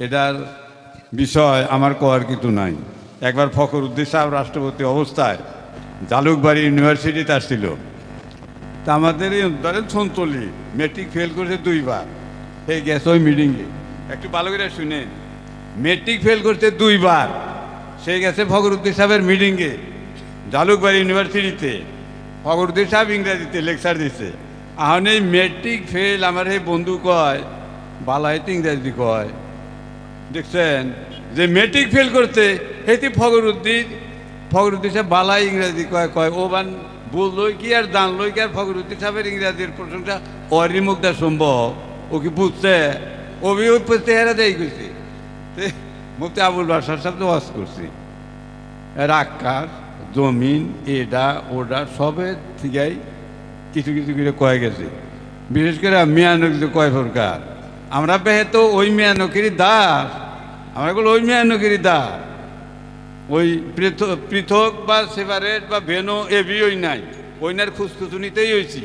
এটার বিষয় আমার কওয়ার কিছু নাই। একবার ফখর উদ্দিন সাহেব রাষ্ট্রপতি অবস্থায় জালুকবাড়ি ইউনিভার্সিটিতে আসছিল। তা আমাদের এই ধরেন সন্তলি মেট্রিক ফেল করেছে দুইবার। এই গেছে ওই মিটিংয়ে একটু ভালো করে শুনেন। মেট্রিক ফেল করছে দুইবার। সে গেছে ফখরুদ্দিন সাহেবের মিটিংয়ে জালুকবাড়ি ইউনিভার্সিটিতে। ফখরুদ্দিন সাহেব ইংরাজিতে লেকচার দিচ্ছে এই মেট্রিক ফেল আমার এই বন্ধু কয়, বালাইতে ইংরাজি কয়। দেখছেন? যে মেট্রিক ফেল করতে, হেতি ফখরুদ্দিন ফখরুদ্দিন সাহেব বালাই ইংরাজি কয় কয়, ও বান বলল কি আর দান লই কি আর ফখরুদ্দিন সাহেবের ইংরাজির প্রশংসা? অরি মুখটা সম্ভব। ও কি বুঝছে? অভি ওই চেহারা দেয় গেছে মুক্তি আবুল বাসার সাথে ওয়াজ করছি। রাক্কার জমিন এটা ওডা, সবে থেকেই কিছু কিছু করে কয়ে গেছে। বিশেষ করে মিয়ানকি কয় প্রকার? আমরা পেহে তো ওই মিয়ানকিরি দাস। আমরা বলো, ওই মিয়ানকিরি দাস। ওই পৃথক বা সেপারেট বা ভেনো এভি ওই নাই। ওইনার খুসখুসুনিতেই হয়েছি